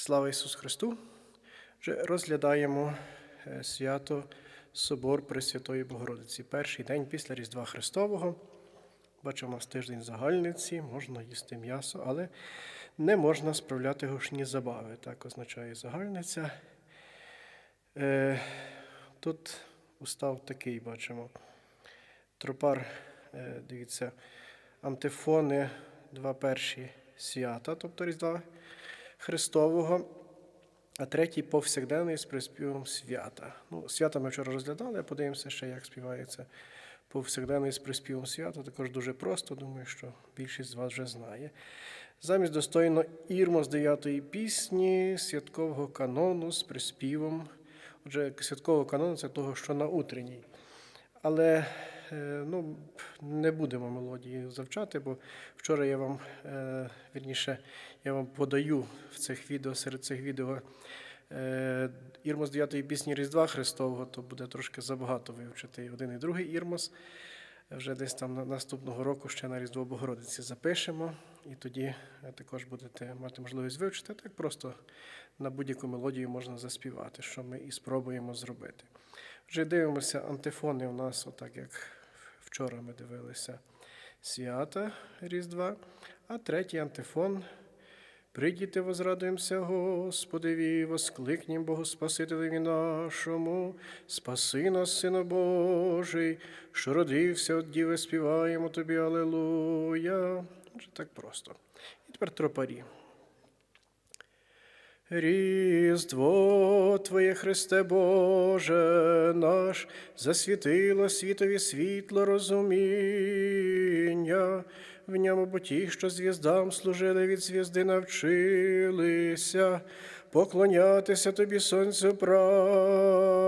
Слава Ісусу Христу! Вже розглядаємо е, свято Собор Пресвятої Богородиці. Перший день після Різдва Христового. Бачимо, у тиждень загальниці, можна їсти м'ясо, але не можна справляти гошні забави. Так означає загальниця. Е, Тут устав такий, бачимо. Тропар, е, дивіться, антифони, два перші свята, тобто Різдва Христового, а третій повсякденний з приспівом свята. Ну, свята ми вчора розглядали, подивимося ще, як співається повсякденний з приспівом свята. Також дуже просто, думаю, що більшість з вас вже знає. Замість достойно ірмо з дев'ятої пісні, святкового канону з приспівом. Отже, святкового канону це того, що на утренній. Але ну, не будемо мелодії завчати, бо вчора я вам, е, вірніше, я вам подаю в цих відео, серед цих відео е, Ірмос 9 пісні Різдва Христового, то буде трошки забагато вивчити один і другий Ірмос. Вже десь там наступного року ще на Різдво Богородиці запишемо, і тоді е, також будете мати можливість вивчити. Так просто на будь-яку мелодію можна заспівати, що ми і спробуємо зробити. Вже дивимося антифони у нас, отак як вчора ми дивилися свята Різдва, а третій антифон. Прийдіте, возрадуємося Господеві, воскликнім Богу Спасителеві нашому, спаси нас, Сина Божий, що родився від Діви, співаємо тобі, Алелуя. Так просто. І тепер тропарі. Різдво Твоє, Христе Боже наш, засвітило світові світло розуміння. В ньому бо що звіздам служили від звізди, навчилися поклонятися тобі, сонцю правди,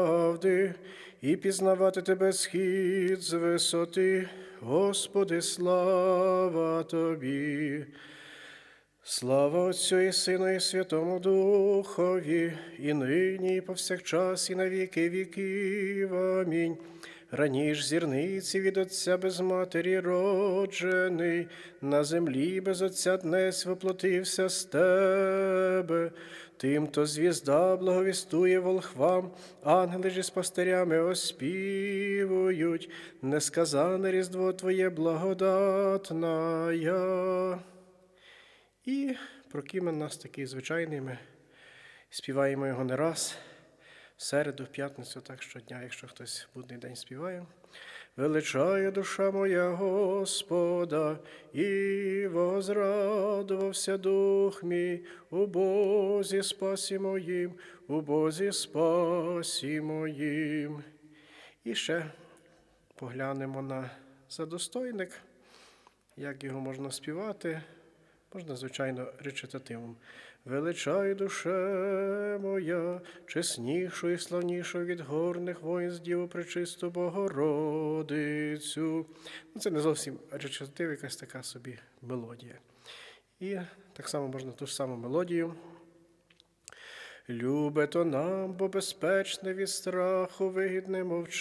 і пізнавати тебе схід з висоти. Господи, слава тобі. Слава Отцю і Сину, і Святому Духові, і нині, і повсякчас, і на віки віків. Амінь. Раніш зірниці від Отця без матері роджений, на землі без Отця днес воплотився з тебе. Тим, то звізда благовістує волхвам, ангели ж із пастирями оспівують, несказане різдво Твоє благодатна. І прокімен нас такий звичайний. Ми співаємо його не раз. В середу, в п'ятницю, так щодня, якщо хтось в будний день співає. Величає душа моя Господа, і возрадувався дух мій у Бозі спасі моїм, у Бозі спасі моїм. І ще поглянемо на задостойник, як його можна співати. Можна, звичайно, речитативом. Величай душе моя, чеснішу і славнішу від горних воїн з пречисту Богородицю. Ну, це не зовсім речитатив, якась така собі мелодія. І так само можна ту ж саму мелодію. Любе то нам, бо безпечне від страху вигідне мовчання,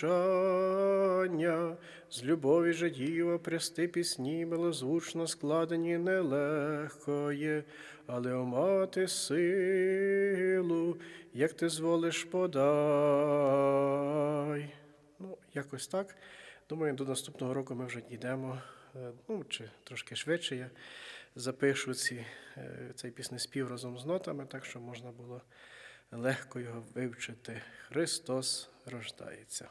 з любові же діва прести пісні милозвучно складені нелегко є, але о мати силу, як ти зволиш подай. Ну, якось так. Думаю, до наступного року ми вже дійдемо, е, ну, чи трошки швидше я запишу ці, е, цей піснеспів разом з нотами, так що можна було легко його вивчити. Христос рождається.